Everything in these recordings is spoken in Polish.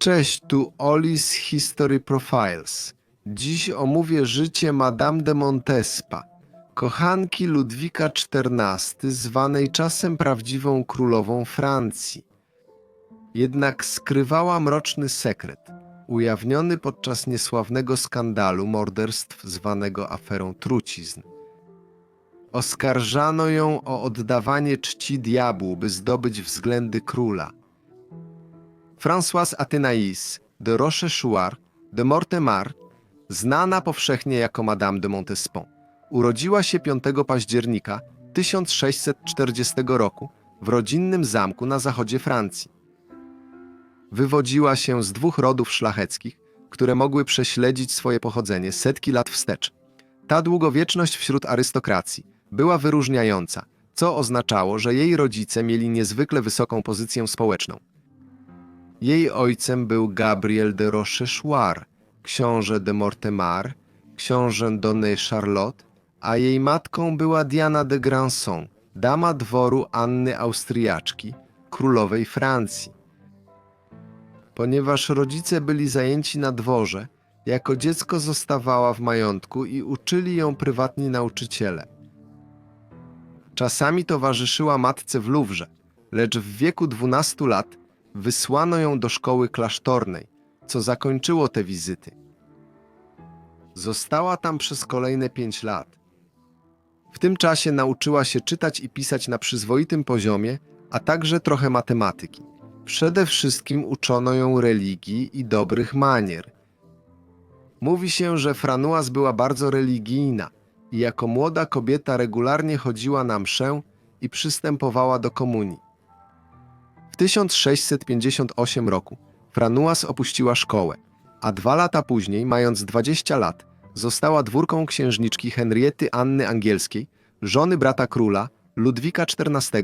Cześć, tu Olis History Profiles. Dziś omówię życie Madame de Montespa, kochanki Ludwika XIV, zwanej czasem prawdziwą królową Francji. Jednak skrywała mroczny sekret, ujawniony podczas niesławnego skandalu morderstw zwanego aferą trucizn. Oskarżano ją o oddawanie czci diabłu, by zdobyć względy króla. Françoise Athénaïs de Rochechouart de Mortemar, znana powszechnie jako Madame de Montespan, urodziła się 5 października 1640 roku w rodzinnym zamku na zachodzie Francji. Wywodziła się z dwóch rodów szlacheckich, które mogły prześledzić swoje pochodzenie setki lat wstecz. Ta długowieczność wśród arystokracji była wyróżniająca, co oznaczało, że jej rodzice mieli niezwykle wysoką pozycję społeczną. Jej ojcem był Gabriel de Rochechouart, książę de Mortemar, książę Donné Charlotte, a jej matką była Diana de Granson, dama dworu Anny Austriaczki, królowej Francji. Ponieważ rodzice byli zajęci na dworze, jako dziecko zostawała w majątku i uczyli ją prywatni nauczyciele. Czasami towarzyszyła matce w Luwrze, lecz w wieku 12 lat wysłano ją do szkoły klasztornej, co zakończyło te wizyty. Została tam przez kolejne pięć lat. W tym czasie nauczyła się czytać i pisać na przyzwoitym poziomie, a także trochę matematyki. Przede wszystkim uczono ją religii i dobrych manier. Mówi się, że Franuas była bardzo religijna i jako młoda kobieta regularnie chodziła na mszę i przystępowała do komunii. W 1658 roku Franuas opuściła szkołę, a dwa lata później, mając 20 lat, została dwórką księżniczki Henriety Anny Angielskiej, żony brata króla Ludwika XIV.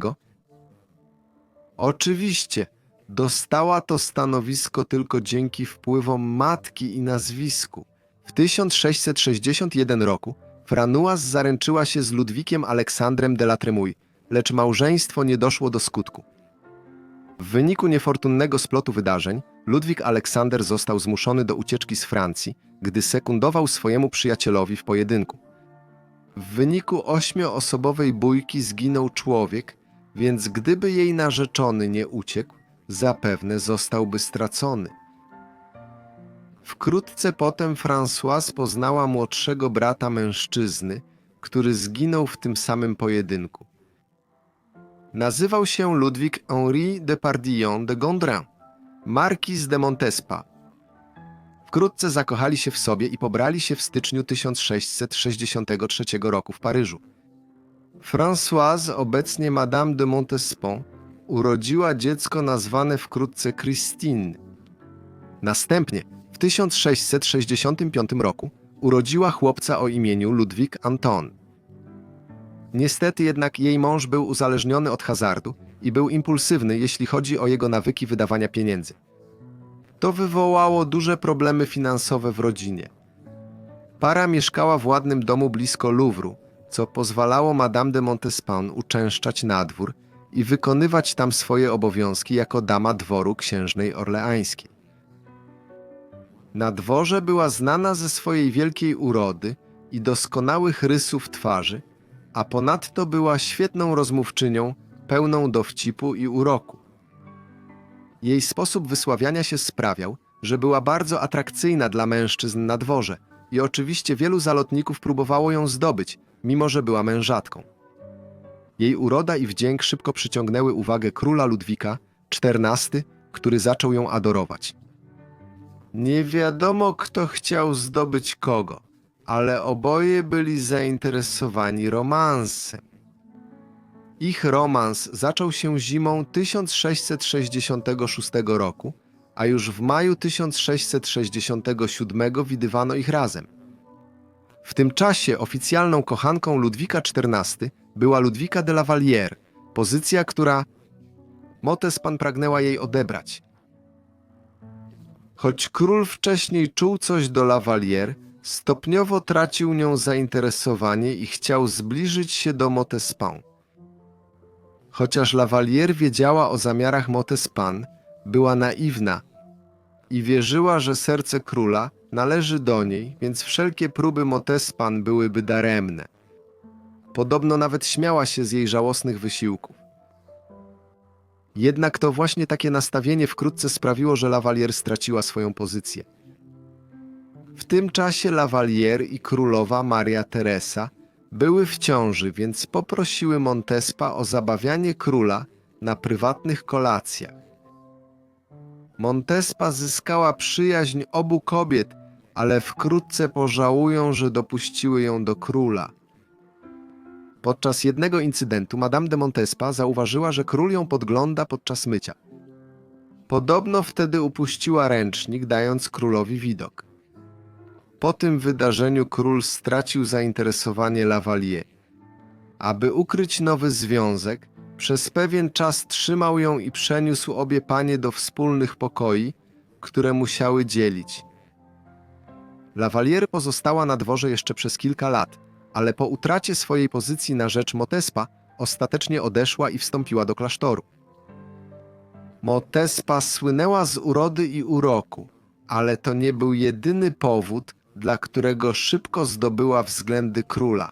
Oczywiście, dostała to stanowisko tylko dzięki wpływom matki i nazwisku. W 1661 roku Franuas zaręczyła się z Ludwikiem Aleksandrem de la Tremouille, lecz małżeństwo nie doszło do skutku. W wyniku niefortunnego splotu wydarzeń Ludwik Aleksander został zmuszony do ucieczki z Francji, gdy sekundował swojemu przyjacielowi w pojedynku. W wyniku ośmioosobowej bójki zginął człowiek, więc gdyby jej narzeczony nie uciekł, zapewne zostałby stracony. Wkrótce potem Françoise poznała młodszego brata mężczyzny, który zginął w tym samym pojedynku. Nazywał się Ludwik Henri de Pardillon de Gondrin, markiz de Montespa. Wkrótce zakochali się w sobie i pobrali się w styczniu 1663 roku w Paryżu. Françoise, obecnie Madame de Montespan, urodziła dziecko nazwane wkrótce Christine. Następnie w 1665 roku urodziła chłopca o imieniu Ludwik Anton. Niestety jednak jej mąż był uzależniony od hazardu i był impulsywny, jeśli chodzi o jego nawyki wydawania pieniędzy. To wywołało duże problemy finansowe w rodzinie. Para mieszkała w ładnym domu blisko Louvru, co pozwalało Madame de Montespan uczęszczać na dwór i wykonywać tam swoje obowiązki jako dama dworu księżnej orleańskiej. Na dworze była znana ze swojej wielkiej urody i doskonałych rysów twarzy, a ponadto była świetną rozmówczynią, pełną dowcipu i uroku. Jej sposób wysławiania się sprawiał, że była bardzo atrakcyjna dla mężczyzn na dworze i oczywiście wielu zalotników próbowało ją zdobyć, mimo że była mężatką. Jej uroda i wdzięk szybko przyciągnęły uwagę króla Ludwika XIV, który zaczął ją adorować. Nie wiadomo, kto chciał zdobyć kogo, ale oboje byli zainteresowani romansem. Ich romans zaczął się zimą 1666 roku, a już w maju 1667 widywano ich razem. W tym czasie oficjalną kochanką Ludwika XIV była Ludwika de la Vallière, pozycja, która Montespan pragnęła jej odebrać. Choć król wcześniej czuł coś do Lavalier, stopniowo tracił nią zainteresowanie i chciał zbliżyć się do Montespan. Chociaż Lavalier wiedziała o zamiarach Montespan, była naiwna i wierzyła, że serce króla należy do niej, więc wszelkie próby Montespan byłyby daremne. Podobno nawet śmiała się z jej żałosnych wysiłków. Jednak to właśnie takie nastawienie wkrótce sprawiło, że Lavalier straciła swoją pozycję. Tym czasie Lavalier i królowa Maria Teresa były w ciąży, więc poprosiły Montespa o zabawianie króla na prywatnych kolacjach. Montespa zyskała przyjaźń obu kobiet, ale wkrótce pożałują, że dopuściły ją do króla. Podczas jednego incydentu Madame de Montespa zauważyła, że król ją podgląda podczas mycia. Podobno wtedy upuściła ręcznik, dając królowi widok. Po tym wydarzeniu król stracił zainteresowanie Lavalier. Aby ukryć nowy związek, przez pewien czas trzymał ją i przeniósł obie panie do wspólnych pokoi, które musiały dzielić. Lavalier pozostała na dworze jeszcze przez kilka lat, ale po utracie swojej pozycji na rzecz Motespa ostatecznie odeszła i wstąpiła do klasztoru. Motespa słynęła z urody i uroku, ale to nie był jedyny powód, dla którego szybko zdobyła względy króla.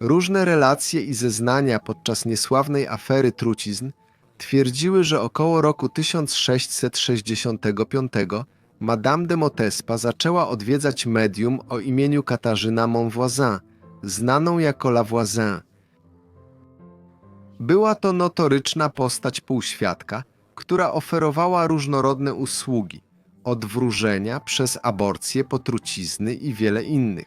Różne relacje i zeznania podczas niesławnej afery trucizn twierdziły, że około roku 1665 Madame de Montespa zaczęła odwiedzać medium o imieniu Katarzyna Monvoisin, znaną jako Lavoisin. Była to notoryczna postać półświadka, która oferowała różnorodne usługi, od wróżenia przez aborcję po trucizny i wiele innych.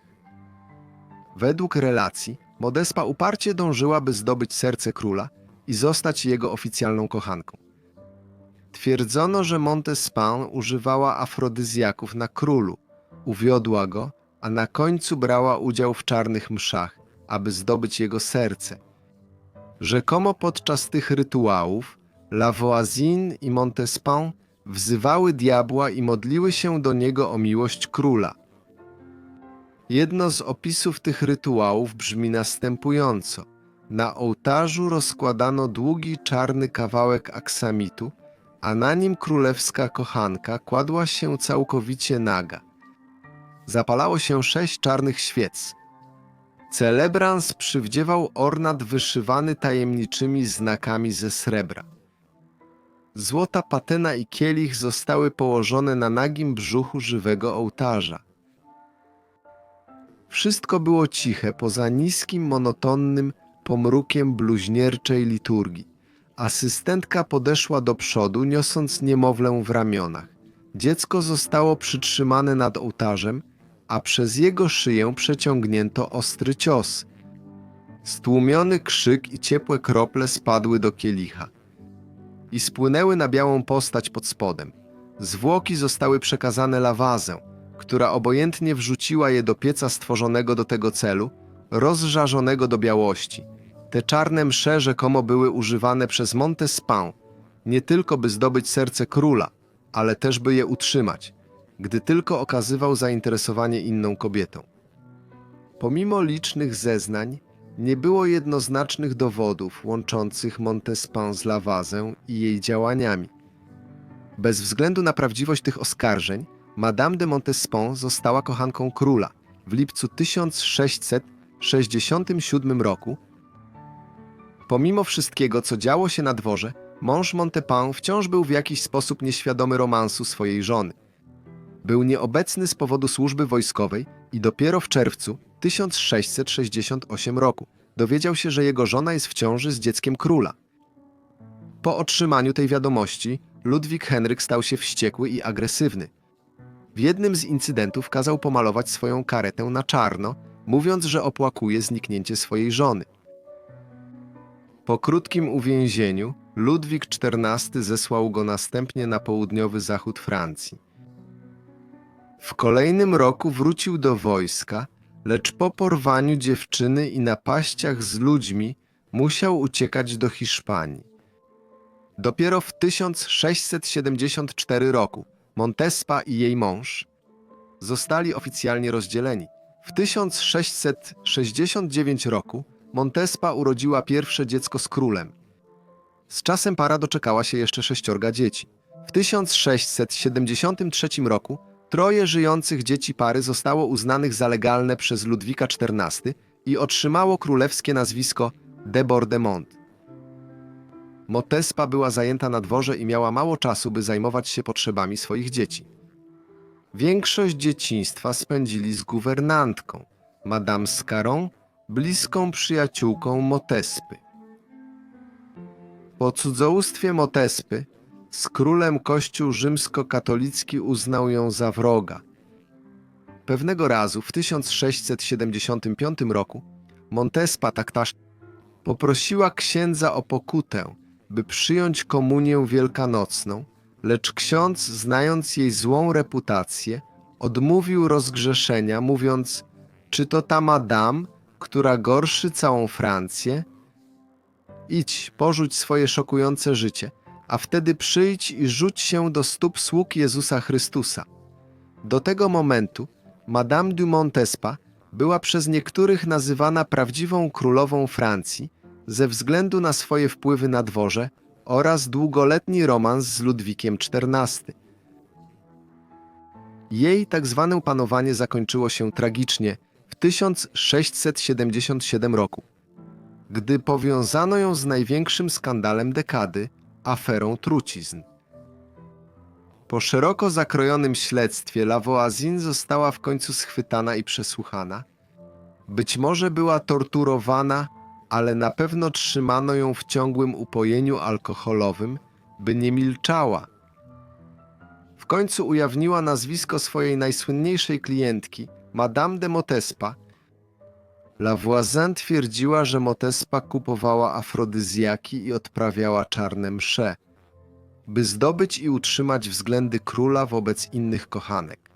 Według relacji Modespa uparcie dążyła, by zdobyć serce króla i zostać jego oficjalną kochanką. Twierdzono, że Montespan używała afrodyzjaków na królu, uwiodła go, a na końcu brała udział w czarnych mszach, aby zdobyć jego serce. Rzekomo podczas tych rytuałów Lavoisin i Montespan wzywały diabła i modliły się do niego o miłość króla. Jedno z opisów tych rytuałów brzmi następująco. Na ołtarzu rozkładano długi czarny kawałek aksamitu, a na nim królewska kochanka kładła się całkowicie naga. Zapalało się sześć czarnych świec. Celebrans przywdziewał ornat wyszywany tajemniczymi znakami ze srebra. Złota patena i kielich zostały położone na nagim brzuchu żywego ołtarza. Wszystko było ciche poza niskim, monotonnym pomrukiem bluźnierczej liturgii. Asystentka podeszła do przodu, niosąc niemowlę w ramionach. Dziecko zostało przytrzymane nad ołtarzem, a przez jego szyję przeciągnięto ostry cios. Stłumiony krzyk i ciepłe krople spadły do kielicha i spłynęły na białą postać pod spodem. Zwłoki zostały przekazane lawazę, która obojętnie wrzuciła je do pieca stworzonego do tego celu, rozżarzonego do białości. Te czarne msze rzekomo były używane przez Montespan, nie tylko by zdobyć serce króla, ale też by je utrzymać, gdy tylko okazywał zainteresowanie inną kobietą. Pomimo licznych zeznań, nie było jednoznacznych dowodów łączących Montespan z Lavazę i jej działaniami. Bez względu na prawdziwość tych oskarżeń, Madame de Montespan została kochanką króla w lipcu 1667 roku. Pomimo wszystkiego, co działo się na dworze, mąż Montespan wciąż był w jakiś sposób nieświadomy romansu swojej żony. Był nieobecny z powodu służby wojskowej i dopiero w czerwcu 1668 roku dowiedział się, że jego żona jest w ciąży z dzieckiem króla. Po otrzymaniu tej wiadomości Ludwik Henryk stał się wściekły i agresywny. W jednym z incydentów kazał pomalować swoją karetę na czarno, mówiąc, że opłakuje zniknięcie swojej żony. Po krótkim uwięzieniu Ludwik XIV zesłał go następnie na południowy zachód Francji. W kolejnym roku wrócił do wojska, lecz po porwaniu dziewczyny i napaściach z ludźmi musiał uciekać do Hiszpanii. Dopiero w 1674 roku Montespa i jej mąż zostali oficjalnie rozdzieleni. W 1669 roku Montespa urodziła pierwsze dziecko z królem. Z czasem para doczekała się jeszcze sześciorga dzieci. W 1673 roku troje żyjących dzieci pary zostało uznanych za legalne przez Ludwika XIV i otrzymało królewskie nazwisko de Bordemont. Motespa była zajęta na dworze i miała mało czasu, by zajmować się potrzebami swoich dzieci. Większość dzieciństwa spędzili z guwernantką, Madame Scarron, bliską przyjaciółką Motespy. Po cudzołóstwie Motespy z królem Kościół rzymskokatolicki uznał ją za wroga. Pewnego razu w 1675 roku Montespa Taktasz poprosiła księdza o pokutę, by przyjąć komunię wielkanocną, lecz ksiądz, znając jej złą reputację, odmówił rozgrzeszenia, mówiąc: Czy to ta madame, która gorszy całą Francję? Idź, porzuć swoje szokujące życie, a wtedy przyjdź i rzuć się do stóp sług Jezusa Chrystusa. Do tego momentu Madame du Montespa była przez niektórych nazywana prawdziwą królową Francji ze względu na swoje wpływy na dworze oraz długoletni romans z Ludwikiem XIV. Jej tak zwane panowanie zakończyło się tragicznie w 1677 roku, gdy powiązano ją z największym skandalem dekady aferą trucizn. Po szeroko zakrojonym śledztwie Lavoisin została w końcu schwytana i przesłuchana. Być może była torturowana, ale na pewno trzymano ją w ciągłym upojeniu alkoholowym, by nie milczała. W końcu ujawniła nazwisko swojej najsłynniejszej klientki, Madame de Motespa. Lavoisin twierdziła, że Motespa kupowała afrodyzjaki i odprawiała czarne msze, by zdobyć i utrzymać względy króla wobec innych kochanek.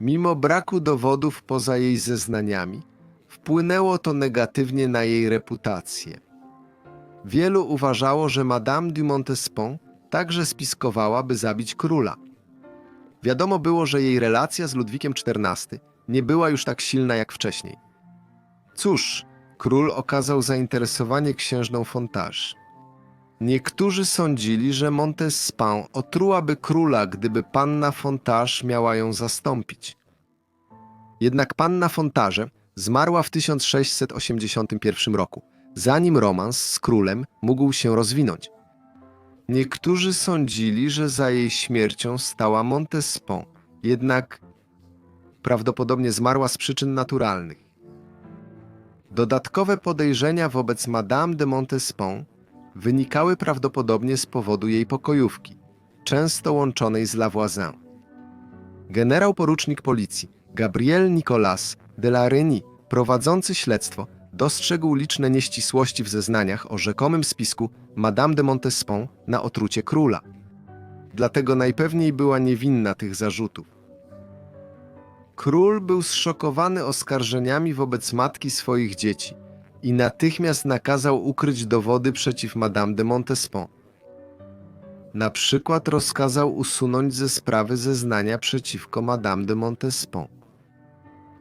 Mimo braku dowodów poza jej zeznaniami, wpłynęło to negatywnie na jej reputację. Wielu uważało, że Madame du Montespan także spiskowała, by zabić króla. Wiadomo było, że jej relacja z Ludwikiem XIV nie była już tak silna jak wcześniej. Cóż, król okazał zainteresowanie księżną Fontage. Niektórzy sądzili, że Montespan otrułaby króla, gdyby panna Fontage miała ją zastąpić. Jednak panna Fontage zmarła w 1681 roku, zanim romans z królem mógł się rozwinąć. Niektórzy sądzili, że za jej śmiercią stała Montespan, jednak prawdopodobnie zmarła z przyczyn naturalnych. Dodatkowe podejrzenia wobec Madame de Montespan wynikały prawdopodobnie z powodu jej pokojówki, często łączonej z Lavoisin. Generał porucznik policji Gabriel Nicolas de la prowadzący śledztwo, dostrzegł liczne nieścisłości w zeznaniach o rzekomym spisku Madame de Montespan na otrucie króla. Dlatego najpewniej była niewinna tych zarzutów. Król był zszokowany oskarżeniami wobec matki swoich dzieci i natychmiast nakazał ukryć dowody przeciw Madame de Montespan. Na przykład rozkazał usunąć ze sprawy zeznania przeciwko Madame de Montespan.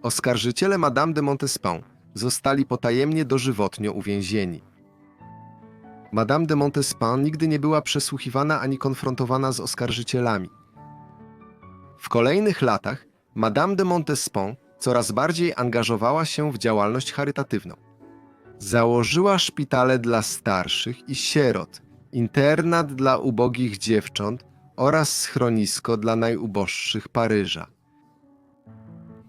Oskarżyciele Madame de Montespan zostali potajemnie dożywotnio uwięzieni. Madame de Montespan nigdy nie była przesłuchiwana ani konfrontowana z oskarżycielami. W kolejnych latach Madame de Montespan coraz bardziej angażowała się w działalność charytatywną. Założyła szpitale dla starszych i sierot, internat dla ubogich dziewcząt oraz schronisko dla najuboższych Paryża.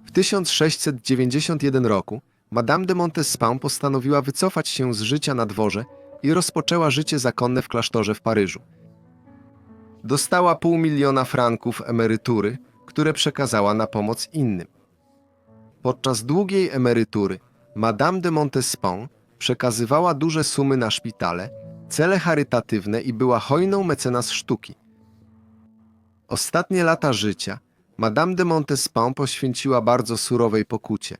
W 1691 roku Madame de Montespan postanowiła wycofać się z życia na dworze i rozpoczęła życie zakonne w klasztorze w Paryżu. Dostała pół miliona franków emerytury, które przekazała na pomoc innym. Podczas długiej emerytury Madame de Montespan przekazywała duże sumy na szpitale, cele charytatywne i była hojną mecenas sztuki. Ostatnie lata życia Madame de Montespan poświęciła bardzo surowej pokucie,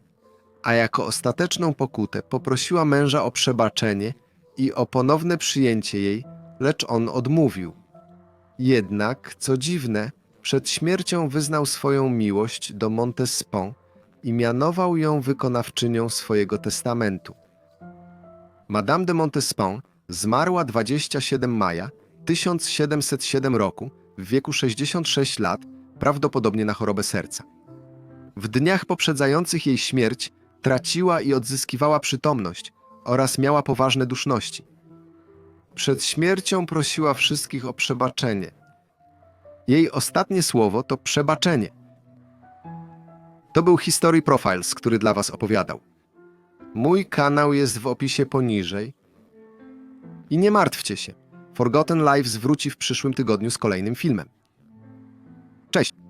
a jako ostateczną pokutę poprosiła męża o przebaczenie i o ponowne przyjęcie jej, lecz on odmówił. Jednak, co dziwne, przed śmiercią wyznał swoją miłość do Montespan i mianował ją wykonawczynią swojego testamentu. Madame de Montespan zmarła 27 maja 1707 roku, w wieku 66 lat, prawdopodobnie na chorobę serca. W dniach poprzedzających jej śmierć traciła i odzyskiwała przytomność oraz miała poważne duszności. Przed śmiercią prosiła wszystkich o przebaczenie. Jej ostatnie słowo to przebaczenie. To był History Profiles, który dla Was opowiadał. Mój kanał jest w opisie poniżej. I nie martwcie się. Forgotten Lives wróci w przyszłym tygodniu z kolejnym filmem. Cześć!